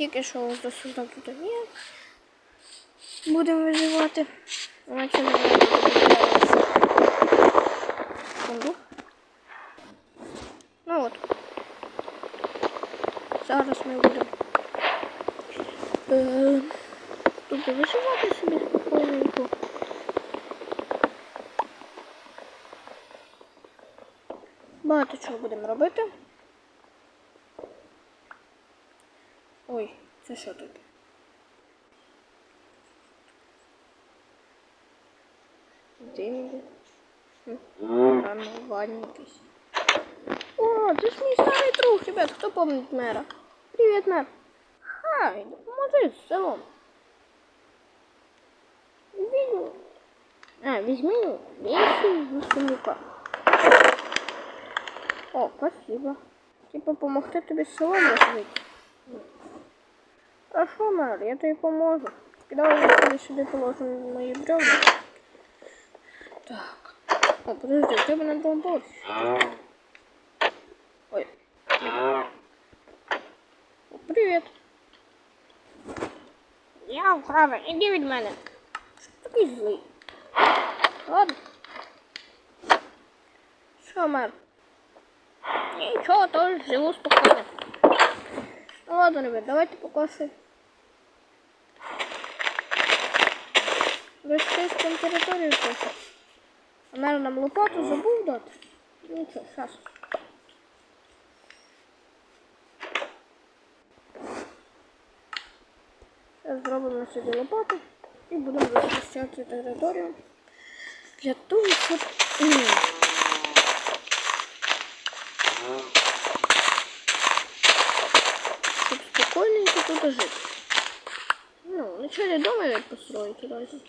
Тільки що ось до суда тут є. Будемо виживати. Наче не Секунду. Ну от. Зараз ми будемо е, тут виживати собі спокійненько. Багато чого будемо робити. це що тут? Деньги. Рано якийсь. О, це ж мій старий друг, ребят, хто помнить мера? Привіт, мер. Хай, допоможи з селом. Візьму. А, візьми вещи з сумника. О, спасибо. Типа помогти тобі з селом розвити. Хорошо, мэр, я тобі поможу. Давай я тобі сюди положимо мої бревна. Так. О, подожди, у тебе на другому поверсі. Ой. О, привіт. Я вправо, іди від мене. Що ти такий злий? Ладно. Що, мер? Нічого, теж живу спокійно. Ну ладно, ребят, давайте покосы. Розчистимо територію трохи. А мер нам лопату забув дати. Нічого, зараз. Зараз зробимо собі лопату і будемо розчищати територію для того, щоб... Щоб спокійненько тут жити. Ну, вначале дома я построить разве.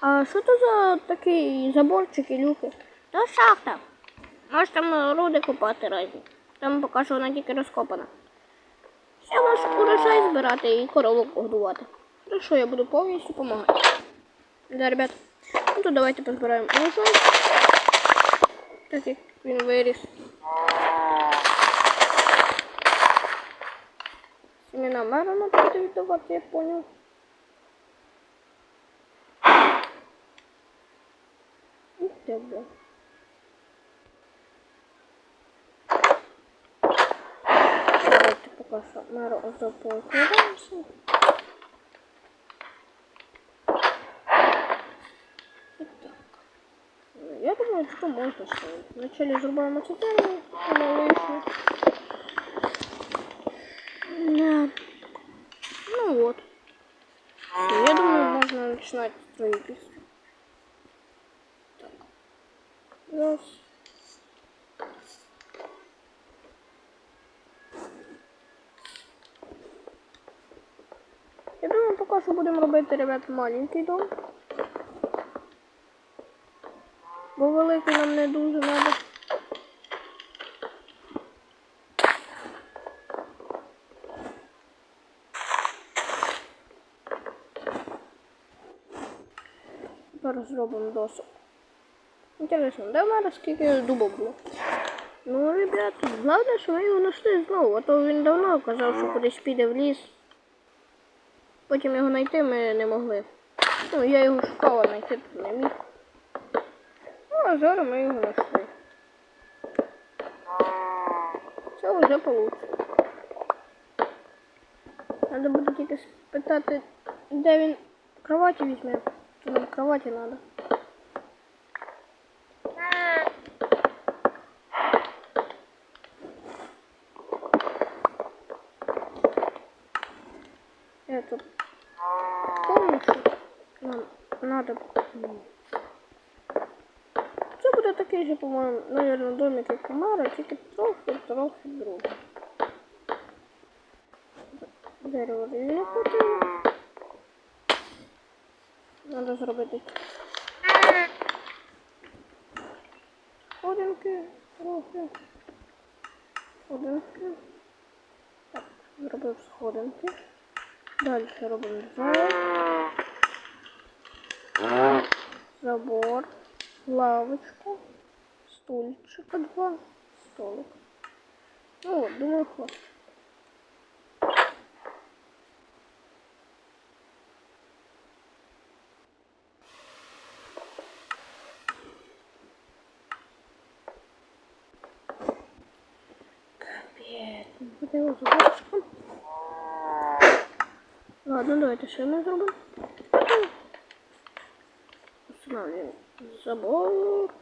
А що це за такий заборчик і люки? Та шахта. Може там е, руди купати разі. Там поки що вона тільки розкопана. Урожай збирати і коровок годувати. Хорошо, я буду повністю допомагати. Да, ребят. Ну то давайте позбираємо урожай. Так як він виріс. Семена Мерона буде віддавати, я понял. Ух бля. Давайте поки що меру ось поукладаємося. І так. Ну, Я думаю, що можна ставити. Вначале зробимо це дерево, воно лишнє. Да. Ну вот. Всё, Я думаю, можно начинать строительство. Так. Раз. Поки що будемо робити, ребят, маленький дом. Бо великий нам не дуже треба. Тепер зробимо досок. Інтересно, де в мене скільки дубов було? Ну, ребят, головне, що ми його знайшли знову, а то він давно казав, що кудись піде в ліс. Потім його знайти ми не могли. Ну, я його шукала, знайти тут не міг. Ну, а зараз ми його знайшли. Це вже получше. Треба буде тільки спитати, де він кроваті візьме. То нам кроваті треба. Это помню, нам надо. Це буде такий же, по-моєму, наверное, домик як Мара, тільки трохи, трохи другий. Дерево не хватило. Надо зробити. Сходинки. трохи. Сходинки. Так, зробив сходинки. Далі робимо зал. Забор. Лавочку. Стульчика два. Столик. Ну от, думаю, хватит. Капець, ну буде його заборчиком. Ладно, давайте ще ми зробимо. Устанавливаем забор.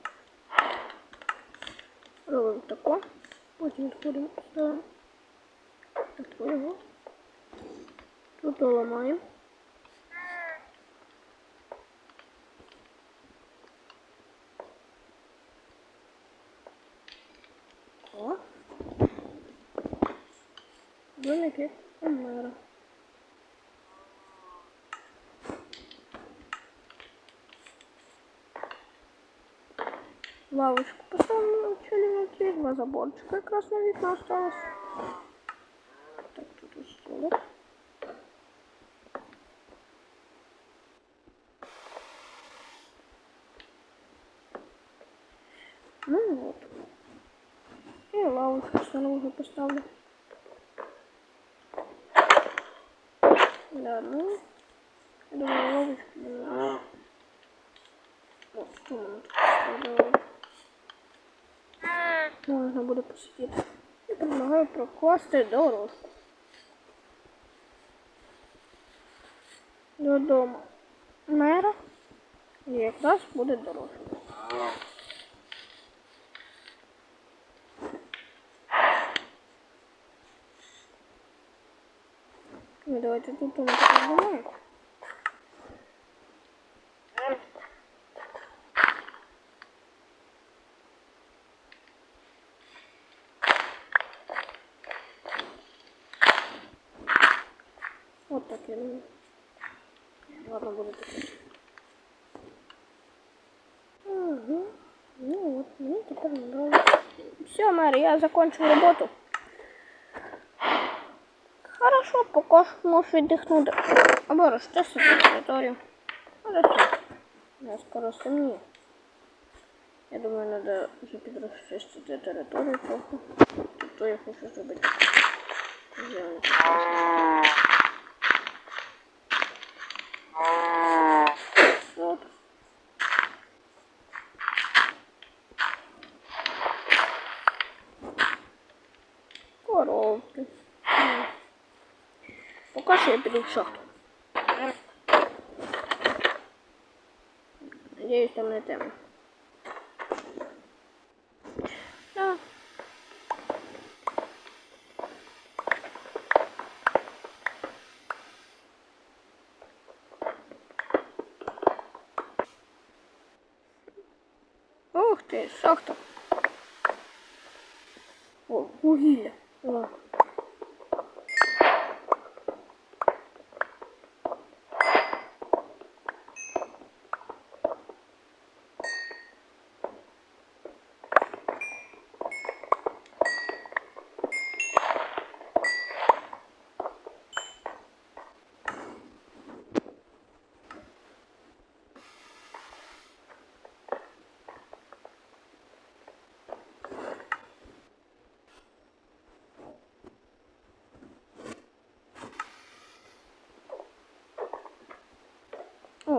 Робимо тако. Потім відходимо, ставимо. Тако його. Тут ламаємо. О. Домики Лавочку поставим начали внутри, два заборчика как раз на вікно осталось. Так, тут столик. Ну вот. И лавочку снаружи поставлю. Да, ну. Я думаю, лавочку. Вот, что мы тут? Можна буде посидіти. Я предлагаю прокласти дорожку. Додому мера. І якраз буде дорожка. Ну, давайте тут так так я думаю. Ладно, буду так. Угу. Ну вот, мне теперь нравится. Все, Мэри, я закончил работу. Хорошо, пока что можешь отдохнуть. Або розчистити територію. Хорошо. Я скоро стемніє. Я думаю, надо вже підрозчистити територію трохи. Тобто я хочу зробити. зелень. Я в шахту. Надеюсь, там не тема. Да. Ух ти, шахта. О, вугілля. О.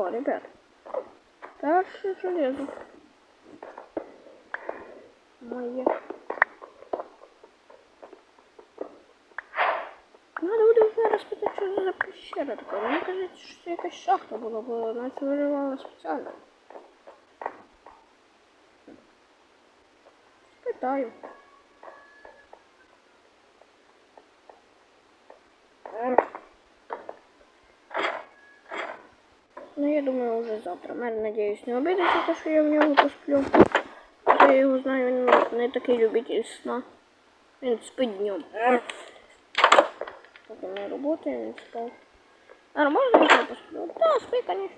О, ребят. Дальше железо. Моє. Надо буде зараз питати, що це за пещера така. Мені кажеться, що це якась шахта була, бо вона це виривала спеціально. Питаю. думаю, уже завтра. Наверное, надеюсь, не обидеться, те, що я в него посплю. Я его знаю, він не такий любитель сна. Він спить днем. Поки ми роботи, він спав. А можна я посплю? Да, спи, конечно.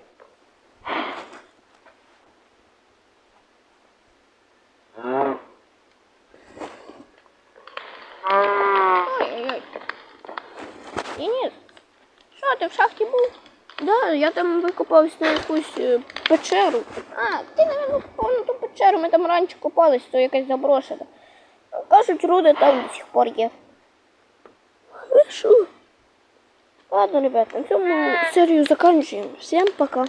А. нет. Денис, что, ты в шахте был? Да, я там викопався на якусь е, печеру. А, ти, мабуть, викопав на ту печеру, ми там раніше копались, то якась заброшена. Кажуть, руди там до сих пор є. Хорошо. Ладно, ребята, на цьому серію заканчиваем. Всем пока.